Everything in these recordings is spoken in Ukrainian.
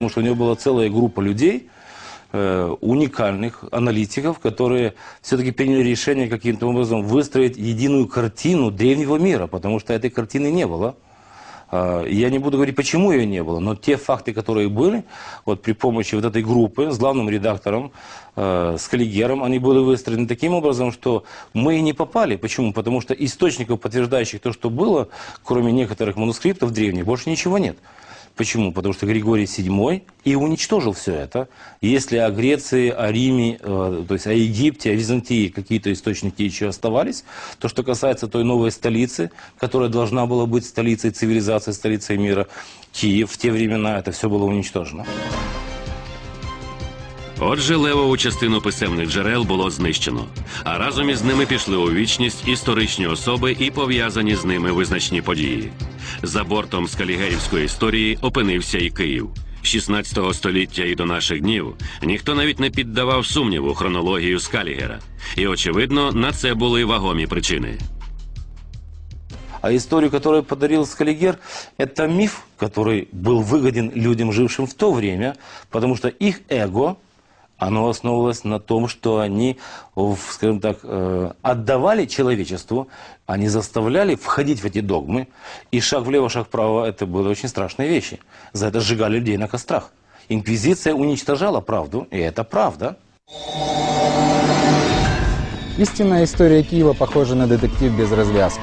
Потому что у него была целая группа людей, э, уникальных аналитиков, которые все-таки приняли решение каким-то образом выстроить единую картину древнего мира, потому что этой картины не было. А, Я не буду говорить, почему ее не было, но те факты, которые были, вот при помощи вот этой группы с главным редактором, э, с коллегером, они были выстроены таким образом, что мы и не попали. Почему? Потому что источников, подтверждающих то, что было, кроме некоторых манускриптов древних, больше ничего нет. Почему? Потому что Григорий VII и уничтожил все это. Если о Греции, о Риме, э, то есть о Египте, о Византии какие-то источники еще оставались, то, что касается той новой столицы, которая должна была быть столицей цивилизации, столицей мира, Киев, в те времена это все было уничтожено. Отже, левову частину писемних джерел було знищено, а разом із ними пішли у вічність історичні особи і пов'язані з ними визначні події. За бортом скалігерівської історії опинився і Київ. З 16 століття і до наших днів ніхто навіть не піддавав сумніву хронологію Скалігера. І, очевидно, на це були вагомі причини. А историю, которую подарил Скаллигер, это миф, который был выгоден людям, жившим в то время, потому что их эго, оно основывалось на том, что они, в, скажем так, э, отдавали человечеству, они заставляли входить в эти догмы, и шаг влево, шаг вправо, это были очень страшные вещи. За это сжигали людей на кострах. Инквизиция уничтожала правду, и это правда. Истинная история Киева похожа на детектив без развязки.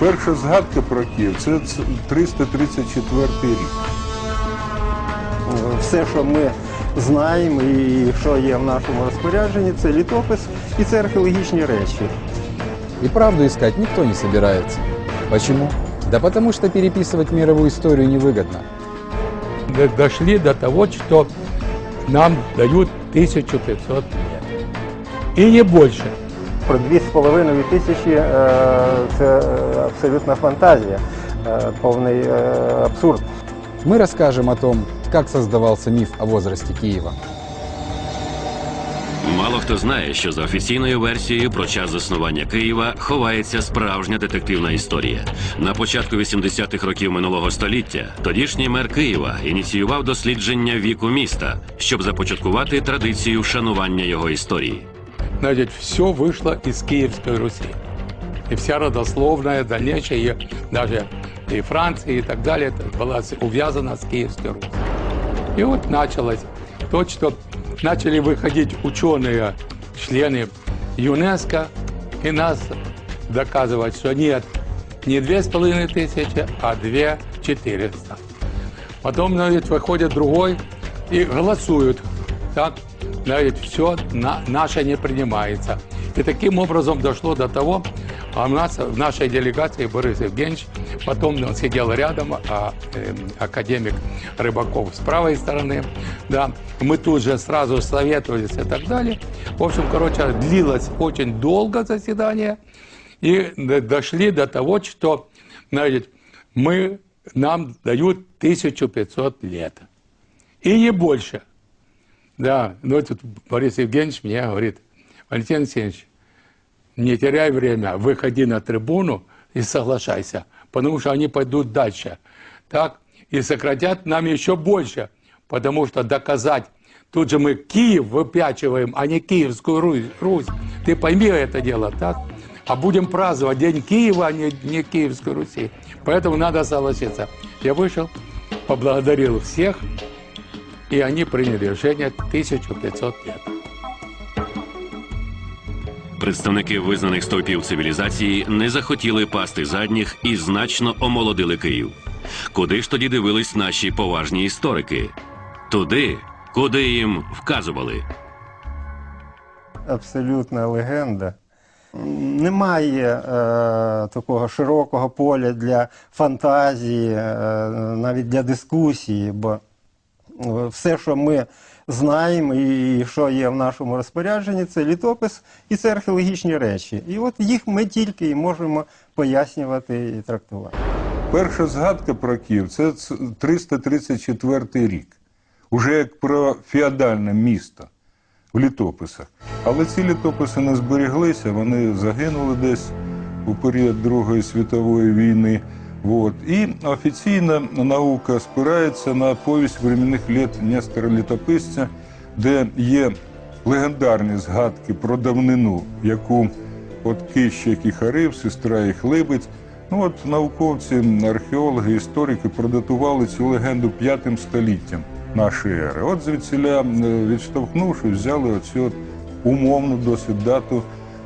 Перша згадка про Київ це ц- 334 рік. все, що ми знаємо і що є в нашому розпорядженні, це літопис і це археологічні речі. И правду искать никто не собирается. Почему? Да потому что переписывать мировую историю невыгодно. д- дошли до того, что нам дают 1500 лет. И не больше. Про 2,5 тисячі е, це е, абсолютна фантазія, е, повний е, абсурд. Мы расскажем о том, как создавался миф о возрасте Киева. Мало хто знає, що за офіційною версією про час заснування Києва ховається справжня детективна історія. На початку 80-х років минулого століття тодішній мер Києва ініціював дослідження віку міста, щоб започаткувати традицію вшанування його історії. Значит, все вышло из Киевской Руси. И вся родословная, дальнейшая, и даже и Франция и так далее, это была с- увязана с Киевской Русью. И вот началось то, что начали выходить ученые, члены ЮНЕСКО, и нас доказывать, что нет, не две с половиной тысячи, а две четыреста. Потом, значит, выходит другой и голосуют. Так, значит, все на, наше не принимается. И таким образом дошло до того, а у нас в нашей делегации Борис Евгеньевич, потом он сидел рядом, а э, академик Рыбаков с правой стороны, да, мы тут же сразу советовались и так далее. В общем, короче, длилось очень долго заседание, и дошли до того, что, значит, мы, нам дают 1500 лет. И не больше. Да, ну тут Борис Евгеньевич мне говорит, Валентин Алексеевич, не теряй время, выходи на трибуну и соглашайся, потому что они пойдут дальше. Так, и сократят нам еще больше, потому что доказать, тут же мы Киев выпячиваем, а не Киевскую Русь. Ты пойми это дело, так? А будем праздновать День Киева, а не, не Киевской Руси. Поэтому надо согласиться. Я вышел, поблагодарил всех, и они приняли решение 1500 лет. Представники визнаних стовпів цивілізації не захотіли пасти задніх і значно омолодили Київ. Куди ж тоді дивились наші поважні історики? Туди, куди їм вказували. Абсолютна легенда. Немає е, такого широкого поля для фантазії, е, навіть для дискусії, бо е, все, що ми знаємо і що є в нашому розпорядженні, це літопис і це археологічні речі. І от їх ми тільки і можемо пояснювати і трактувати. Перша згадка про Київ це 334 рік. Уже як про феодальне місто в літописах. Але ці літописи не зберіглися, вони загинули десь у період Другої світової війни. Вот. І офіційна наука спирається на повість временних літ Нестора Літописця, де є легендарні згадки про давнину, яку от Кищик і Харив, сестра і Хлибець. Ну от науковці, археологи, історики продатували цю легенду п'ятим століттям нашої ери. От звідсіля, е, відштовхнувши, взяли оцю умовну досить дату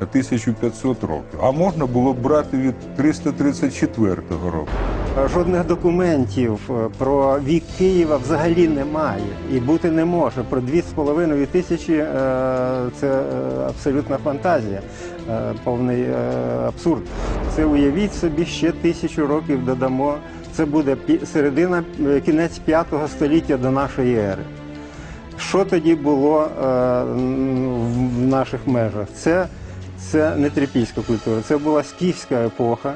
1500 років. А можна було б брати від 334 року. Жодних документів е, про вік Києва взагалі немає і бути не може. Про дві з половиною тисячі е, це е, абсолютна фантазія, повний абсурд. Це уявіть собі ще тисячу років додамо. Це буде середина, кінець п'ятого століття до нашої ери. Що тоді було в наших межах? Це, це не трипільська культура, це була скіфська епоха.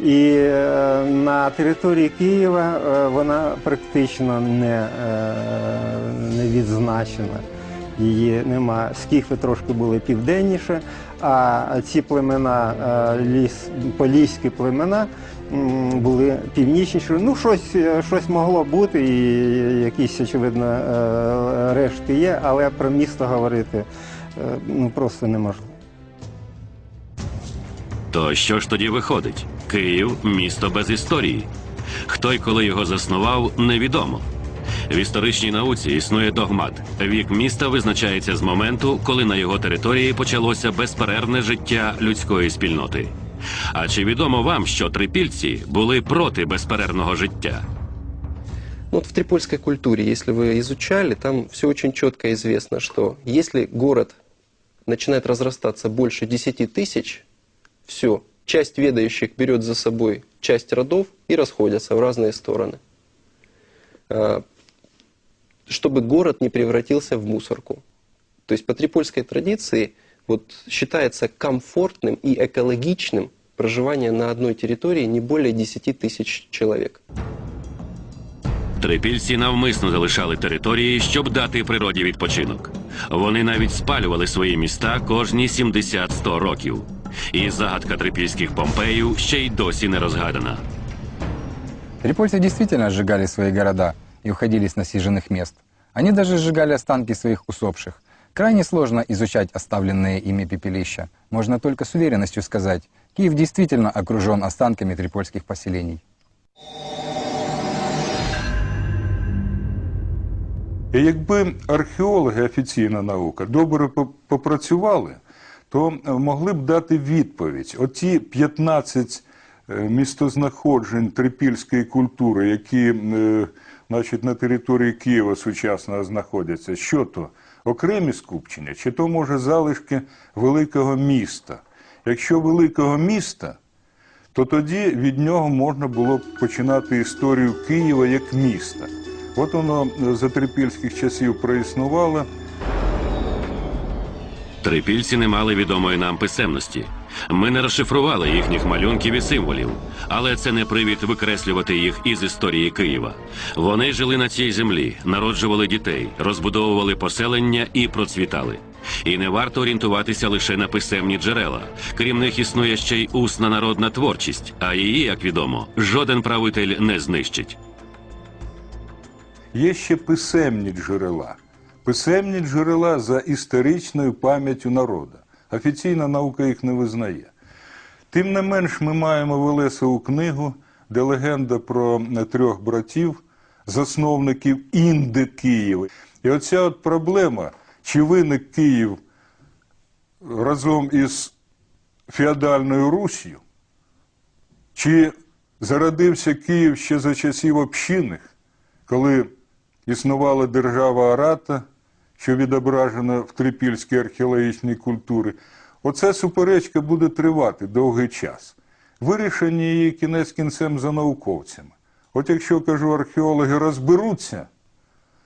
І е, на території Києва е, вона практично не, е, не відзначена. Її нема. Скіфи трошки були південніше, а ці племена, ліс, поліські племена були північніші. Ну, щось, щось могло бути, і якісь, очевидно, рештки є, але про місто говорити ну, просто неможливо. То що ж тоді виходить? Київ місто без історії. Хто й коли його заснував, невідомо. В історичній науці існує догмат. Вік міста визначається з моменту, коли на його території почалося безперервне життя людської спільноти. А чи відомо вам, що трипільці були проти безперервного життя? Ну, Вот в трипольской культуре, если вы изучали, там все очень четко известно, что если город начинает разрастаться больше 10 тысяч, все, часть ведающих берет за собой часть родов и расходятся в разные стороны. А, Чтобы город не превратился в мусорку. То есть по трипольской традиции вот, считается комфортным и экологичным проживание на одной территории не более 10 тысяч человек. Трипільці навмисно залишали території, щоб дати природі відпочинок. Вони навіть спалювали свої міста кожні 70-100 років. І загадка трипільських помпеїв ще й досі не розгадана. Трипольцы действительно сжигали свои города и уходили с насиженных мест. Они даже сжигали останки своих усопших. Крайне сложно изучать оставленные ими пепелища. Можно только с уверенностью сказать, Киев действительно окружен останками трипольских поселений. І якби археологи, офіційна наука, добре по- попрацювали, то могли б дати відповідь. Оті 15 е, містознаходжень трипільської культури, які е, значить, на території Києва сучасного знаходяться, що то? Окремі скупчення, чи то може залишки великого міста? Якщо великого міста, то тоді від нього можна було б починати історію Києва як міста. От воно е, за трипільських часів проіснувало. Трипільці не мали відомої нам писемності. Ми не розшифрували їхніх малюнків і символів, але це не привід викреслювати їх із історії Києва. Вони жили на цій землі, народжували дітей, розбудовували поселення і процвітали. І не варто орієнтуватися лише на писемні джерела. Крім них існує ще й усна народна творчість, а її, як відомо, жоден правитель не знищить. Є ще писемні джерела. Писемні джерела за історичною пам'яттю народу. Офіційна наука їх не визнає. Тим не менш, ми маємо Велесову книгу, де легенда про е, трьох братів, засновників Інди Києва. І оця от проблема, чи виник Київ разом із феодальною Русію, чи зародився Київ ще за часів общинних, коли існувала держава Арата, що відображена в трипільській археологічній культурі, оця суперечка буде тривати довгий час. Вирішення її кінець кінцем за науковцями. От якщо кажу, археологи розберуться,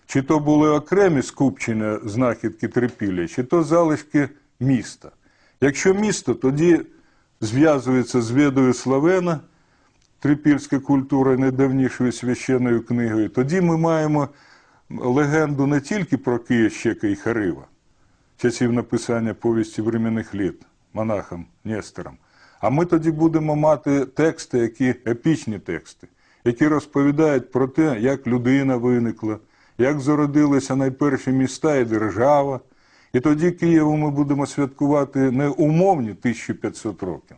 чи то були окремі скупчення знахідки трипілля, чи то залишки міста. Якщо місто, тоді зв'язується з Ведою Славена, трипільська культура найдавнішою священною книгою, тоді ми маємо легенду не тільки про Київщека і Харива, часів написання повісті временних літ монахом Нестором, А ми тоді будемо мати тексти, які епічні тексти, які розповідають про те, як людина виникла, як зародилися найперші міста і держава. І тоді Києву ми будемо святкувати не умовні 1500 років,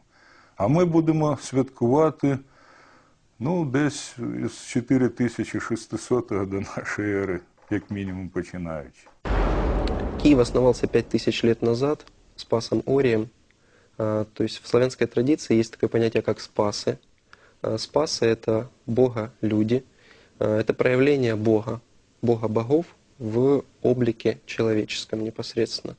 а ми будемо святкувати ну, десь з 4600 до нашої ери, як мінімум починаючи. Киев основался 5000 лет назад Спасом Орием. А, То есть в славянской традиции есть такое понятие, как спасы. А, Спасы – это бога-люди. А, Это проявление бога, бога-богов в облике человеческом непосредственно,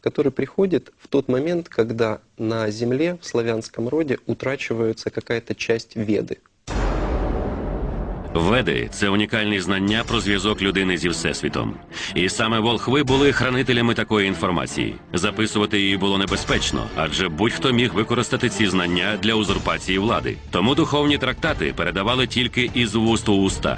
который приходит в тот момент, когда на земле, в славянском роде, утрачивается какая-то часть веды. Веди це унікальні знання про зв'язок людини зі всесвітом. І саме волхви були хранителями такої інформації. Записувати її було небезпечно, адже будь-хто міг використати ці знання для узурпації влади. Тому духовні трактати передавали тільки із вуст у уста.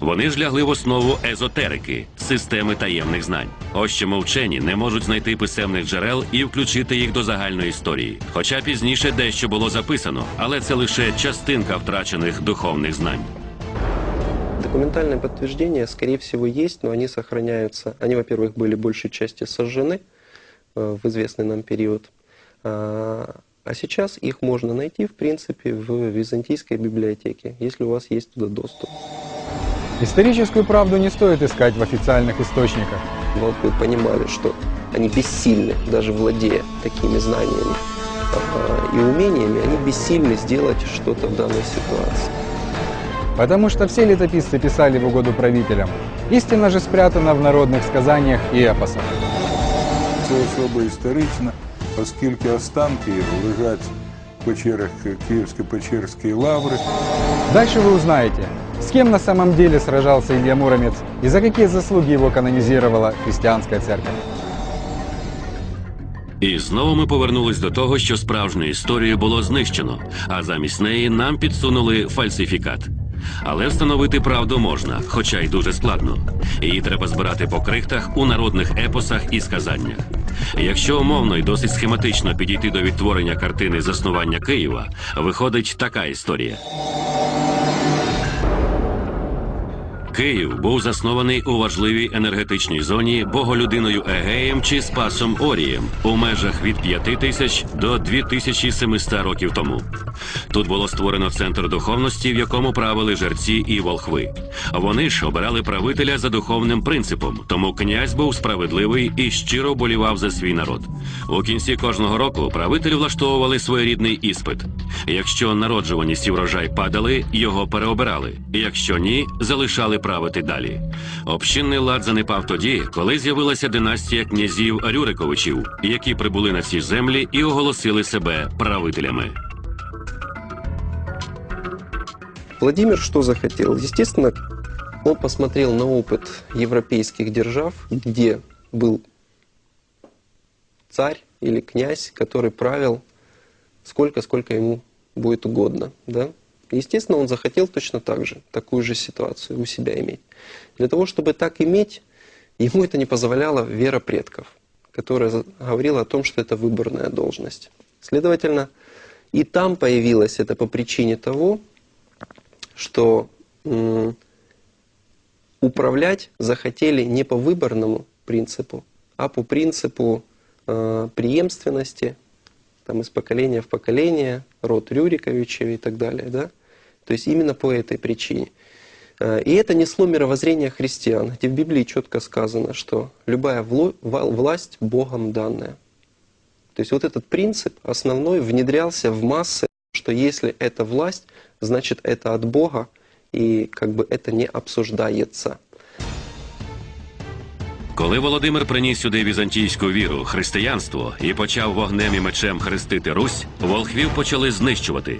Вони ж лягли в основу езотерики, системи таємних знань. Ось чому вчені не можуть знайти писемних джерел і включити їх до загальної історії. Хоча пізніше дещо було записано, але це лише частинка втрачених духовних знань. Документальные подтверждения, скорее всего, есть, но они сохраняются. Они, во-первых, были большей части сожжены э, в известный нам период. А а сейчас их можно найти, в принципе, в византийской библиотеке, если у вас есть туда доступ. Историческую правду не стоит искать в официальных источниках. Волхвы понимали, что они бессильны, даже владея такими знаниями а, и умениями, они бессильны сделать что-то в данной ситуации. Потому что все летописцы писали в угоду правителям. Истина же спрятана в народных сказаниях и эпосах. Це особа історична, оскільки останки його лежать в печерах Київсько-Печерської лаври. Дальше вы узнаете, с кем на самом деле сражался Илья Муромец и за какие заслуги его канонизировала христианская церковь. І знову ми повернулись до того, що справжню історію було знищено, а замість неї нам підсунули фальсифікат. Але встановити правду можна, хоча й дуже складно. Її треба збирати по крихтах у народних епосах і сказаннях. Якщо умовно і досить схематично підійти до відтворення картини заснування Києва, виходить така історія. Київ був заснований у важливій енергетичній зоні боголюдиною Егеєм чи Спасом Орієм у межах від 5 тисяч до 2700 років тому. Тут було створено центр духовності, в якому правили жерці і волхви. Вони ж обирали правителя за духовним принципом, тому князь був справедливий і щиро болівав за свій народ. У кінці кожного року правителі влаштовували своєрідний іспит. Якщо народжуваність і врожай падали, його переобирали. Якщо ні, залишали правити далі. Общинний лад занепав тоді, коли з'явилася династія князів Рюриковичів, які прибули на ці землі і оголосили себе правителями. Владимир что захотел? Естественно, он посмотрел на опыт европейских держав, где был царь или князь, который правил сколько, сколько ему будет угодно. Да? Естественно, он захотел точно так же, такую же ситуацию у себя иметь. Для того, чтобы так иметь, ему это не позволяла вера предков, которая говорила о том, что это выборная должность. Следовательно, и там появилось это по причине того, что управлять захотели не по выборному принципу, а по принципу э, преемственности, там из поколения в поколение, род Рюриковичей и так далее, да? То есть именно по этой причине. Э, И это несло мировоззрение христиан, где в Библии четко сказано, что любая власть Богом данная. То есть вот этот принцип основной внедрялся в массы, что если это власть, значит это от Бога, и как бы это не обсуждается. Коли Володимир приніс сюди візантійську віру, християнство і почав вогнем і мечем хрестити Русь, волхвів почали знищувати.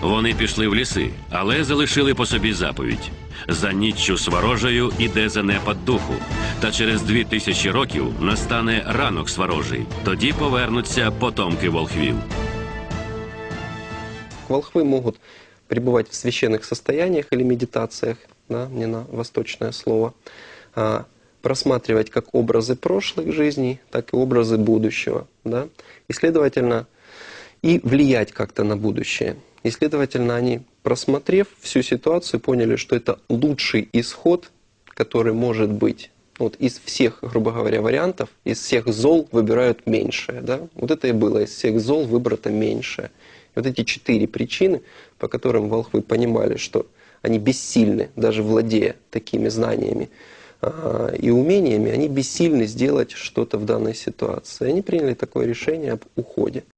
Вони пішли в ліси, але залишили по собі заповідь: за ніччю сварожею іде занепад духу. Та через дві тисячі років настане ранок сварожий. Тоді повернуться потомки волхвів. Волхвы могут пребывать в священных состояниях или медитациях, да, не на восточное слово, а, просматривать как образы прошлых жизней, так и образы будущего. Да? И, следовательно, и влиять как-то на будущее. И, следовательно, они, просмотрев всю ситуацию, поняли, что это лучший исход, который может быть. Вот из всех, грубо говоря, вариантов, из всех зол выбирают меньшее. Да? Вот это и было, из всех зол выбрато меньшее. И вот эти четыре причины, по которым волхвы понимали, что они бессильны, даже владея такими знаниями и умениями, они бессильны сделать что-то в данной ситуации. Они приняли такое решение об уходе.